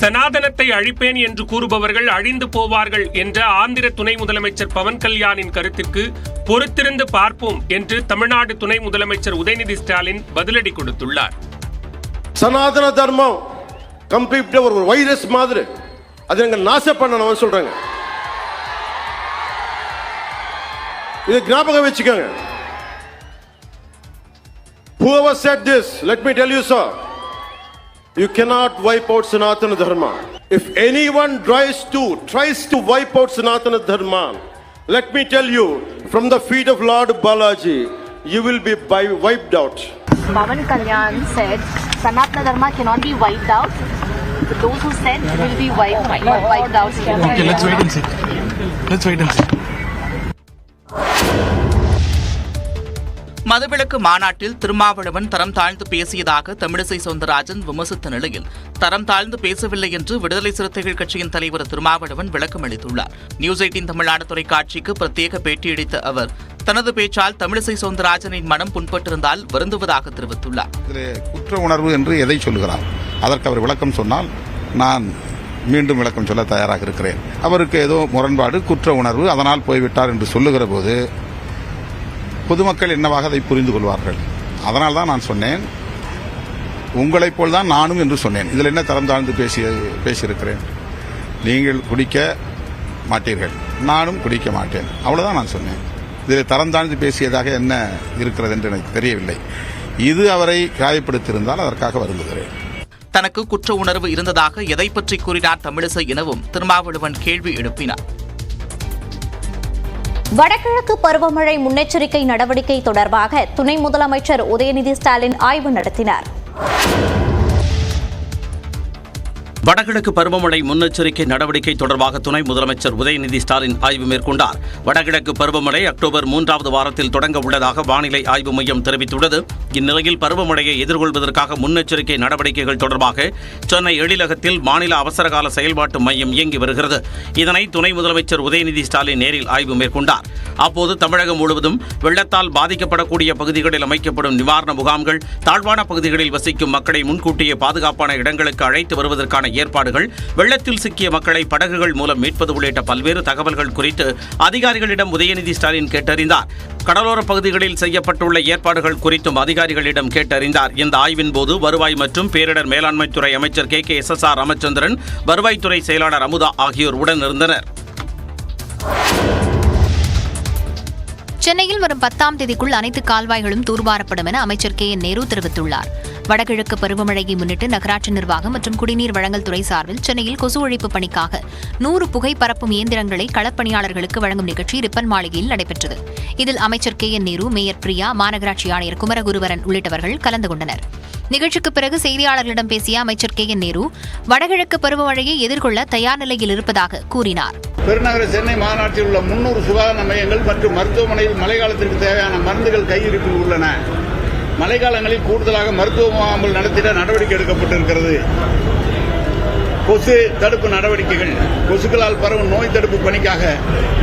சனாதனத்தை அழிப்பேன் என்று கூறுபவர்கள் அழிந்து போவார்கள் என்ற ஆந்திர துணை முதலமைச்சர் பவன் கல்யாணின் கருத்திற்கு பொறுத்திருந்து பார்ப்போம் என்று தமிழ்நாடு துணை முதலமைச்சர் உதயநிதி ஸ்டாலின் பதிலடி கொடுத்துள்ளார். சனாதன தர்மம் கம்ப்ளீட்டா ஒரு வைரஸ் மாதிரி. அதை நாங்க நாசம் பண்ணணும் சொல்றாங்க. இது ஞாபகம் வச்சுக்கோங்க. Whoever said this, let me tell you, sir, you cannot wipe out Sanatana Dharma. If anyone tries to tries to wipe out Sanatana Dharma, let me tell you, from the feet of Lord Balaji, you will be bi- wiped out. Pavan Kalyan said Sanatana Dharma cannot be wiped out. Those who said will be wiped, wiped out. Okay, let's wait and see. Let's wait and see. மதுவிலக்கு மாநாட்டில் திருமாவளவன் தரம் தாழ்ந்து பேசியதாக தமிழிசை சவுந்தரராஜன் விமர்சித்த நிலையில் தரம் தாழ்ந்து பேசவில்லை என்று விடுதலை சிறுத்தைகள் கட்சியின் தலைவர் திருமாவளவன் விளக்கம் அளித்துள்ளார். நியூஸ் எயிட்டின் தமிழ்நாடு தொலைக்காட்சிக்கு பிரத்யேக பேட்டியளித்த அவர் தனது பேச்சால் தமிழிசை சவுந்தரராஜனின் மனம் புண்பட்டிருந்தால் வருந்துவதாக தெரிவித்துள்ளார். குற்ற உணர்வு என்று எதை சொல்லுகிறார்? அதற்கு அவர் விளக்கம் சொன்னால் நான் மீண்டும் விளக்கம் சொல்ல தயாராக இருக்கிறேன். அவருக்கு ஏதோ முரண்பாடு குற்ற உணர்வு அதனால் போய்விட்டார் என்று சொல்லுகிற போது பொதுமக்கள் என்னவாக அதை புரிந்து கொள்வார்கள்? அதனால் தான் நான் சொன்னேன். உங்களைப் போல் தான் நானும் என்று சொன்னேன். இதில் என்ன தரம் தாழ்ந்து பேசி பேசியிருக்கிறேன்? நீங்கள் குடிக்க மாட்டீர்கள். நானும் குடிக்க மாட்டேன். அவ்வளோதான் நான் சொன்னேன். இதில் தரம் தாழ்ந்து பேசியதாக என்ன இருக்கிறது என்று எனக்கு தெரியவில்லை. இது அவரை காயப்படுத்தியிருந்தால் அதற்காக வருந்துகிறேன். தனக்கு குற்ற உணர்வு இருந்ததாக எதை பற்றி கூறினார் தமிழிசை எனவும் திருமாவளவன் கேள்வி எழுப்பினார். வடகிழக்கு பருவமழை முன்னெச்சரிக்கை நடவடிக்கை தொடர்பாக துணை முதலமைச்சர் உதயநிதி ஸ்டாலின் ஆய்வு நடத்தினார். வடகிழக்கு பருவமழை முன்னெச்சரிக்கை நடவடிக்கை தொடர்பாக துணை முதலமைச்சர் உதயநிதி ஸ்டாலின் ஆய்வு மேற்கொண்டார். வடகிழக்கு பருவமழை அக்டோபர் மூன்றாவது வாரத்தில் தொடங்க உள்ளதாக வானிலை ஆய்வு மையம் தெரிவித்துள்ளது. இந்நிலையில் பருவமழையை எதிர்கொள்வதற்காக முன்னெச்சரிக்கை நடவடிக்கைகள் தொடர்பாக சென்னை எழிலகத்தில் மாநில அவசரகால செயல்பாட்டு மையம் இயங்கி வருகிறது. இதனை துணை முதலமைச்சர் உதயநிதி ஸ்டாலின் நேரில் ஆய்வு மேற்கொண்டார். அப்போது தமிழகம் முழுவதும் வெள்ளத்தால் பாதிக்கப்படக்கூடிய பகுதிகளில் அமைக்கப்படும் நிவாரண முகாம்கள் தாழ்வான பகுதிகளில் வசிக்கும் மக்களை முன்கூட்டியே பாதுகாப்பான இடங்களுக்கு அழைத்து வருவதற்கான ஏற்பாடுகள் வெள்ளத்தில் சிக்கிய மக்களை படகுகள் மூலம் மீட்பது உள்ளிட்ட பல்வேறு தகவல்கள் குறித்து அதிகாரிகளிடம் உதயநிதி ஸ்டாலின் கேட்டறிந்தார். கடலோர பகுதிகளில் செய்யப்பட்டுள்ள ஏற்பாடுகள் குறித்தும் அதிகாரிகளிடம் கேட்டறிந்தார். இந்த ஆய்வின் போது வருவாய் மற்றும் பேரிடர் மேலாண்மைத்துறை அமைச்சர் K. K. S. S. R. Ramachandran வருவாய்த்துறை செயலாளர் அமுதா ஆகியோர் உடனிருந்தனர் சென்னையில் வரும் பத்தாம் தேதிக்குள் அனைத்து கால்வாய்களும் தூர்வாரப்படும் என அமைச்சர் கே. என். நேரு தெரிவித்துள்ளார். வடகிழக்கு பருவமழையை முன்னிட்டு நகராட்சி நிர்வாகம் மற்றும் குடிநீர் வழங்கல் துறை சார்பில் சென்னையில் கொசு ஒழிப்பு பணிக்காக நூறு புகை பரப்பும் இயந்திரங்களை களப்பணியாளர்களுக்கு வழங்கும் நிகழ்ச்சி ரிப்பன் மாளிகையில் நடைபெற்றது. இதில் அமைச்சர் K. N. Nehru mayor Priya மாநகராட்சி ஆணையர் குமரகுருவரன் உள்ளிட்டவர்கள் கலந்து கொண்டனர். நிகழ்ச்சிக்கு பிறகு செய்தியாளர்களிடம் பேசிய அமைச்சர் கே. என். நேரு வடகிழக்கு பருவமழையை எதிர்கொள்ள தயார் நிலையில் இருப்பதாக கூறினார். பெருநகர சென்னை மாநாட்டில் உள்ள முன்னூறு சுகாதார மையங்கள் மற்றும் மருத்துவமனையில் மழைக்காலத்திற்கு தேவையான மருந்துகள் கையிருப்பில் உள்ளன. மழைக்காலங்களில் கூடுதலாக மருத்துவ முகாம்கள் நடத்திட நடவடிக்கை எடுக்கப்பட்டிருக்கிறது. கொசு தடுப்பு நடவடிக்கைகள். கொசுக்களால் பரவும் நோய் தடுப்பு பணிக்காக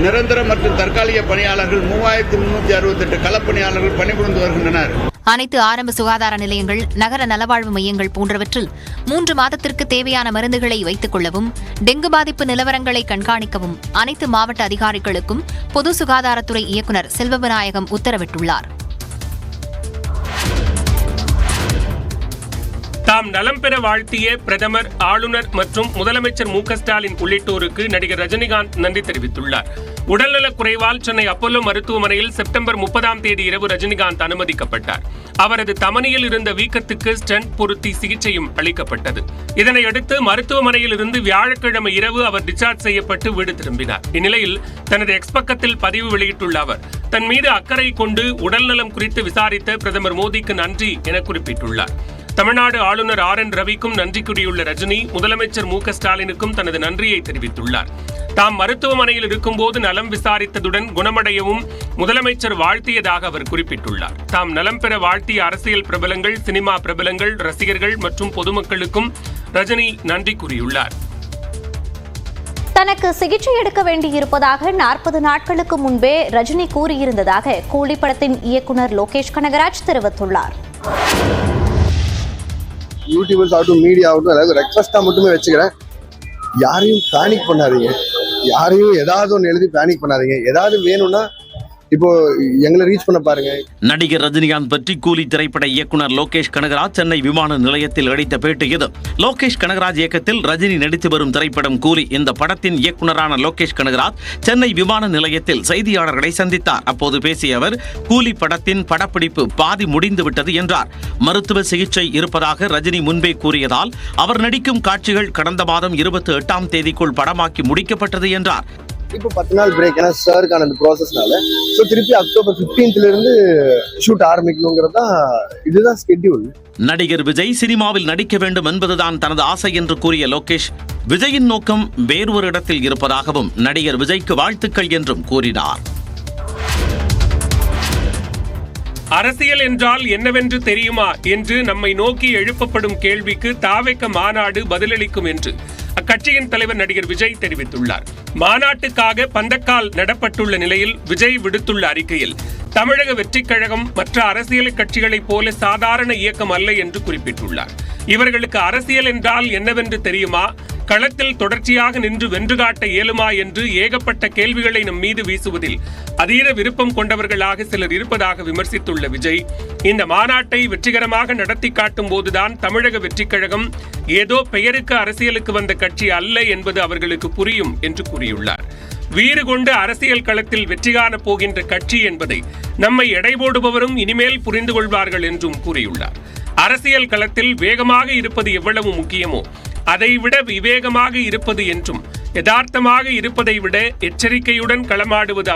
நிரந்தர மற்றும் தற்காலிக பணியாளர்கள் மூவாயிரத்தி முன்னூற்றி அறுபத்தெட்டு களப்பணியாளர்கள் பணிபுரிந்து வருகின்றனர். அனைத்து ஆரம்ப சுகாதார நிலையங்கள் நகர நலவாழ்வு மையங்கள் போன்றவற்றில் மூன்று மாதத்திற்கு தேவையான மருந்துகளை வைத்துக் கொள்ளவும் டெங்கு பாதிப்பு நிலவரங்களை கண்காணிக்கவும் அனைத்து மாவட்ட அதிகாரிகளுக்கும் பொது சுகாதாரத்துறை இயக்குநர் செல்வவிநாயகம் உத்தரவிட்டுள்ளார். தாம் நலம் பெற வாழ்த்திய பிரதமர் ஆளுநர் மற்றும் முதலமைச்சர் மு ஸ்டாலின் உள்ளிட்டோருக்கு நடிகர் ரஜினிகாந்த் நன்றி தெரிவித்துள்ளார். உடல்நலக் குறைவால் சென்னை அப்போலோ மருத்துவமனையில் செப்டம்பர் முப்பதாம் தேதி இரவு ரஜினிகாந்த் அனுமதிக்கப்பட்டார். அவரது தமனியில் இருந்த வீக்கத்துக்கு ஸ்டென்ட் பொருத்தி சிகிச்சையும் அளிக்கப்பட்டது. இதனையடுத்து மருத்துவமனையில் இருந்து வியாழக்கிழமை இரவு அவர் டிஸ்சார்ஜ் செய்யப்பட்டு வீடு திரும்பினார். இந்நிலையில் தனது எக்ஸ் பக்கத்தில் பதிவு வெளியிட்டுள்ள அவர் தன் மீது அக்கறை கொண்டு உடல்நலம் குறித்து விசாரித்த பிரதமர் மோடிக்கு நன்றி என குறிப்பிட்டுள்ளார். தமிழ்நாடு ஆளுநர் ஆர் என் ரவிக்கும் நன்றி கூறியுள்ள ரஜினி முதலமைச்சர் மு க ஸ்டாலினுக்கும் தனது நன்றியை தெரிவித்துள்ளார். தாம் மருத்துவமனையில் இருக்கும்போது நலம் விசாரித்ததுடன் குணமடையவும் முதலமைச்சர் வாழ்த்தியதாக அவர் குறிப்பிட்டுள்ளார். தாம் நலம் பெற வாழ்த்திய அரசியல் பிரபலங்கள் சினிமா பிரபலங்கள் ரசிகர்கள் மற்றும் பொதுமக்களுக்கும் ரஜினி நன்றி கூறியுள்ளார். தனக்கு சிகிச்சை எடுக்க வேண்டியிருப்பதாக நாற்பது நாட்களுக்கு முன்பே ரஜினி கூறியிருந்ததாக கூலி படத்தின் இயக்குனர் லோகேஷ் கனகராஜ் தெரிவித்துள்ளார். யூடியூபர்ஸ் ஆகட்டும் மீடியா ஆகட்டும் அதாவது ரெக்வஸ்ட்டாக மட்டுமே வச்சுக்கிறேன். யாரையும் பேனிக் பண்ணாதீங்க. யாரையும் ஏதாவது ஒன்று எழுதி பேனிக் பண்ணாதீங்க. ஏதாவது வேணும்னா இப்போ எங்களை ரீச் பண்ண பாருங்க. நடிகர் ரஜினிகாந்த் பற்றி கூலி திரைப்பட இயக்குனர் லோகேஷ் கனகராஜ் சென்னை விமான நிலையத்தில் அளித்த பேட்டி இது. லோகேஷ் கனகராஜ் இயக்கத்தில் ரஜினி நடித்து வரும் திரைப்படம் கூலி. இந்த படத்தின் இயக்குனரான லோகேஷ் கனகராஜ் சென்னை விமான நிலையத்தில் செய்தியாளர்களை சந்தித்தார். அப்போது பேசிய அவர் கூலி படத்தின் படப்பிடிப்பு பாதி முடிந்துவிட்டது என்றார். மருத்துவ சிகிச்சை இருப்பதாக ரஜினி முன்பே கூறியதால் அவர் நடிக்கும் காட்சிகள் கடந்த மாதம் இருபத்தி எட்டாம் தேதிக்குள் படமாக்கி முடிக்கப்பட்டது என்றார். இப்போ பத்து நாள் பிரேக் ஏன்னா சாருக்கான அந்த ப்ராசஸ்னால ஸோ திருப்பி அக்டோபர் 15th ல இருந்து ஷூட் ஆரம்பிக்கணுங்கிறது தான் இதுதான் ஸ்கெட்யூல் நடிகர் விஜய் சினிமாவில் நடிக்க வேண்டும் என்பதுதான் தனது ஆசை என்று கூறிய லோகேஷ் விஜயின் நோக்கம் வேறொரு இடத்தில் இருப்பதாகவும் நடிகர் விஜய்க்கு வாழ்த்துக்கள் என்றும் கூறினார். அரசியல் என்றால் என்னவென்று தெரியுமா? என்று நம்மை நோக்கி எழுப்பப்படும் கேள்விக்கு தாவேக்க மாநாடு பதிலளிக்கும் என்று. அக்கட்சியின் தலைவர் நடிகர் விஜய் தெரிவித்துள்ளார். மாநாட்டுக்காக பந்தக்கால் நடப்பட்டுள்ள நிலையில் விஜய் விடுத்துள்ள அறிக்கையில் தமிழக வெற்றிக் கழகம் மற்ற அரசியல் கட்சிகளைப் போல சாதாரண இயக்கம் அல்ல என்று குறிப்பிட்டுள்ளார். இவர்களுக்கு அரசியல் என்றால் என்னவென்று தெரியுமா? களத்தில் தொடர்ச்சியாக நின்று வென்று காட்ட இயலுமா என்று ஏகப்பட்ட கேள்விகளை நம் மீது வீசுவதில் அதீத விருப்பம் கொண்டவர்களாக சிலர் இருப்பதாக விமர்சித்துள்ள விஜய் இந்த மாநாட்டை வெற்றிகரமாக நடத்தி காட்டும் போதுதான் தமிழக வெற்றிக் கழகம் ஏதோ பெயருக்கு அரசியலுக்கு வந்த கட்சி அல்ல என்பது அவர்களுக்கு புரியும் என்று கூறியுள்ளார். வீறு கொண்டு அரசியல் களத்தில் வெற்றி காண போகின்ற கட்சி என்பதை நம்மை எடைபோடுபவரும் இனிமேல் புரிந்து கொள்வார்கள் என்றும் கூறியுள்ளார். அரசியல் களத்தில் வேகமாக இருப்பது எவ்வளவு முக்கியமோ அதைவிட விவேகமாக இருப்பது என்றும் யதார்த்தமாக இருப்பதை விட எச்சரிக்கையுடன் களமாடுவது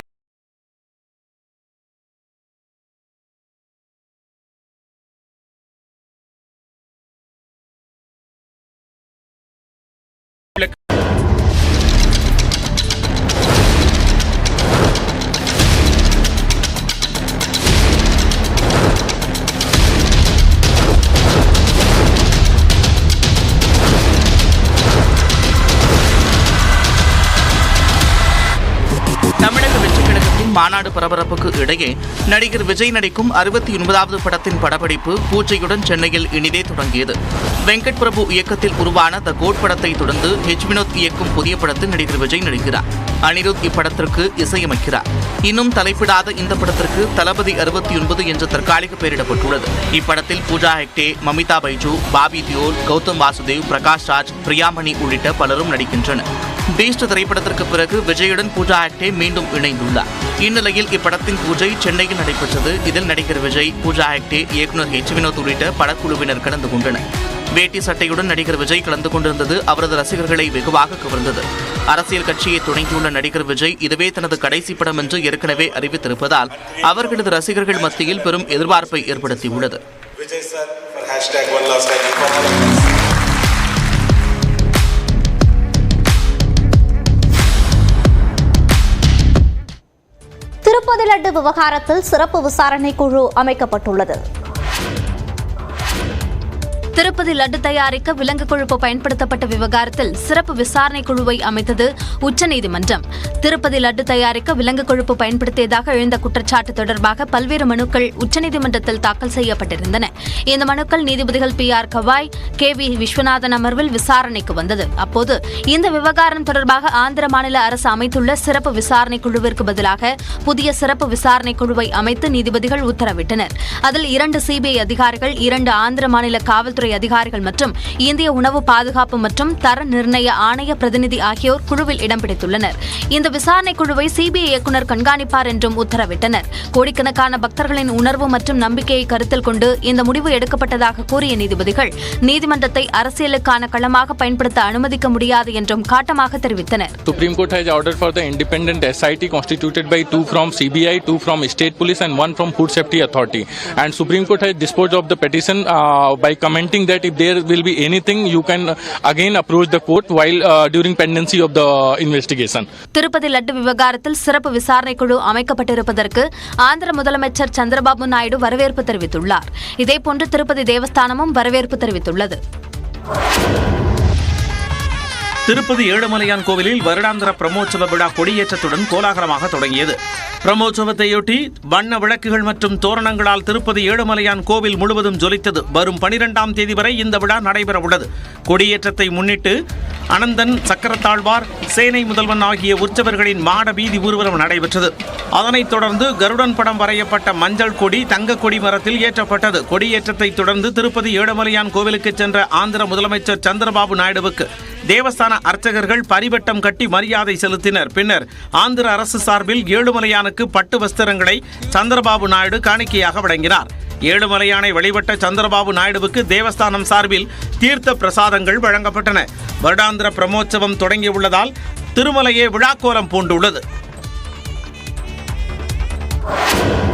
வெற்றிக் மாநாடு பரபரப்புக்கு இடையே நடிகர் விஜய் நடிக்கும் அறுபத்தி ஒன்பதாவது படத்தின் படப்பிடிப்பு பூஜையுடன் சென்னையில் இனிதே தொடங்கியது. வெங்கட் பிரபு இயக்கத்தில் உருவான த கோட் படத்தை தொடர்ந்து ஹெச் வினோத் இயக்கும் புதிய படத்தில் நடிகர் விஜய் நடிக்கிறார். அனிருத் இப்படத்திற்கு இசையமைக்கிறார். இன்னும் தலைப்பிடாத இந்த படத்திற்கு தளபதி அறுபத்தி ஒன்பது என்று தற்காலிக பெயரிடப்பட்டுள்ளது. இப்படத்தில் பூஜா ஹெக்டே மமிதா பைஜு பாபி தியோல் கௌதம் வாசுதேவ் பிரகாஷ் ராஜ் பிரியாமணி உள்ளிட்ட பலரும் நடிக்கின்றனர். பீஸ்ட் திரைப்படத்திற்கு பிறகு விஜயுடன் பூஜா ஹெக்டே மீண்டும் இணைந்துள்ளார். இந்நிலையில் இப்படத்தின் பூஜை சென்னையில் நடைபெற்றது. இதில் நடிகர் விஜய் பூஜா ஹெக்டே இயக்குனர் ஹெச் வினோத் உள்ளிட்ட படக்குழுவினர் கலந்து கொண்டனர். வேட்டி சட்டையுடன் நடிகர் விஜய் கலந்து கொண்டிருந்தது அவரது ரசிகர்களை வெகுவாக கவர்ந்தது. அரசியல் கட்சியை தொடங்கியுள்ள நடிகர் விஜய் இதுவே தனது கடைசி படம் என்று ஏற்கனவே அறிவித்திருப்பதால் அவர்களது ரசிகர்கள் மத்தியில் பெரும் எதிர்பார்ப்பை ஏற்படுத்தியுள்ளது. திருப்பதி லட்டு விவகாரத்தில் சிறப்பு விசாரணை குழு அமைக்கப்பட்டுள்ளது திருப்பதி லட்டு தயாரிக்க விலங்கு கொழுப்பு பயன்படுத்தப்பட்ட விவகாரத்தில் சிறப்பு விசாரணை குழுவை அமைத்தது உச்சநீதிமன்றம். திருப்பதி லட்டு தயாரிக்க விலங்கு கொழுப்பு பயன்படுத்தியதாக எழுந்த குற்றச்சாட்டு தொடர்பாக பல்வேறு மனுக்கள் உச்சநீதிமன்றத்தில் தாக்கல் செய்யப்பட்டிருந்தன. இந்த மனுக்கள் நீதிபதிகள் B R Gavai K V Viswanathan அமர்வில் விசாரணைக்கு வந்தது. அப்போது இந்த விவகாரம் தொடர்பாக ஆந்திர மாநில அரசு அமைத்துள்ள சிறப்பு விசாரணை குழுவிற்கு பதிலாக புதிய சிறப்பு விசாரணை குழுவை அமைத்து நீதிபதிகள் உத்தரவிட்டனர். அதில் இரண்டு சிபிஐ அதிகாரிகள் இரண்டு ஆந்திர மாநில காவல்துறை அதிகாரிகள் மற்றும் இந்திய உணவு பாதுகாப்பு மற்றும் தர நிர்ணய ஆணைய பிரதிநிதி ஆகியோர் குழுவில் இடம் பிடித்துள்ளனர் இந்த விசாரணை குழுவை சிபிஐ இயக்குநர் கண்காணிப்பார் என்றும் உத்தரவிட்டனர். கோடிக்கணக்கான பக்தர்களின் உணர்வு மற்றும் நம்பிக்கையை கருத்தில் கொண்டு இந்த முடிவு எடுக்கப்பட்டதாக கூறிய நீதிபதிகள் நீதிமன்றத்தை அரசியலுக்கான களமாக பயன்படுத்த அனுமதிக்க முடியாது என்றும் காட்டமாக தெரிவித்தனர். Supreme court has order for the independent SIT constituted by two from CBI two from state police and one from food safety authority and supreme court has dispose of the petition by comment commenting that if there will be anything, you can uh, again approach the court while uh, during pendency of the investigation. Tirupati laddu விவகாரத்தில் சிறப்பு விசாரணை குழு அமைக்கப்பட்டிருப்பதற்கு ஆந்திர முதலமைச்சர் சந்திரபாபு நாயுடு வரவேற்பு தெரிவித்துள்ளார் இதேபோன்று திருப்பதி தேவஸ்தானமும் வரவேற்பு தெரிவித்துள்ளது திருப்பதி ஏழுமலையான் கோவிலில் வருடாந்திர பிரம்மோற்சவ விழா கொடியேற்றத்துடன் கோலாகலமாக தொடங்கியது. பிரம்மோற்சவத்தையொட்டி வண்ண விளக்குகள் மற்றும் தோரணங்களால் திருப்பதி ஏழுமலையான் கோவில் முழுவதும் ஜொலித்தது. வரும் பனிரெண்டாம் தேதி வரை இந்த விழா நடைபெற உள்ளது கொடியேற்றத்தை முன்னிட்டு அனந்தன் சக்கரத்தாழ்வார் சேனை முதல்வன் ஆகிய உற்சவர்களின் மாட வீதி ஊர்வலம் நடைபெற்றது. அதனைத் தொடர்ந்து கருடன் படம் வரையப்பட்ட மஞ்சள் கொடி தங்க கொடி மரத்தில் ஏற்றப்பட்டது. கொடியேற்றத்தை தொடர்ந்து திருப்பதி ஏழுமலையான் கோவிலுக்கு சென்ற ஆந்திர முதலமைச்சர் சந்திரபாபு நாயுடுவுக்கு தேவஸ்தான அர்ச்சகர்கள் பரிவட்டம் கட்டி மரியாதை செலுத்தினர். பின்னர் ஆந்திர அரசு சார்பில் ஏழுமலையானுக்கு பட்டு வஸ்திரங்களை சந்திரபாபு நாயுடு காணிக்கையாக வழங்கினார். ஏழுமலையானை வழிபட்ட சந்திரபாபு நாயுடுவுக்கு தேவஸ்தானம் சார்பில் தீர்த்த பிரசாதங்கள் வழங்கப்பட்டன. வருடாந்திர பிரமோற்சவம் தொடங்கியுள்ளதால் திருமலையே விழாக்கோலம் பூண்டுள்ளது.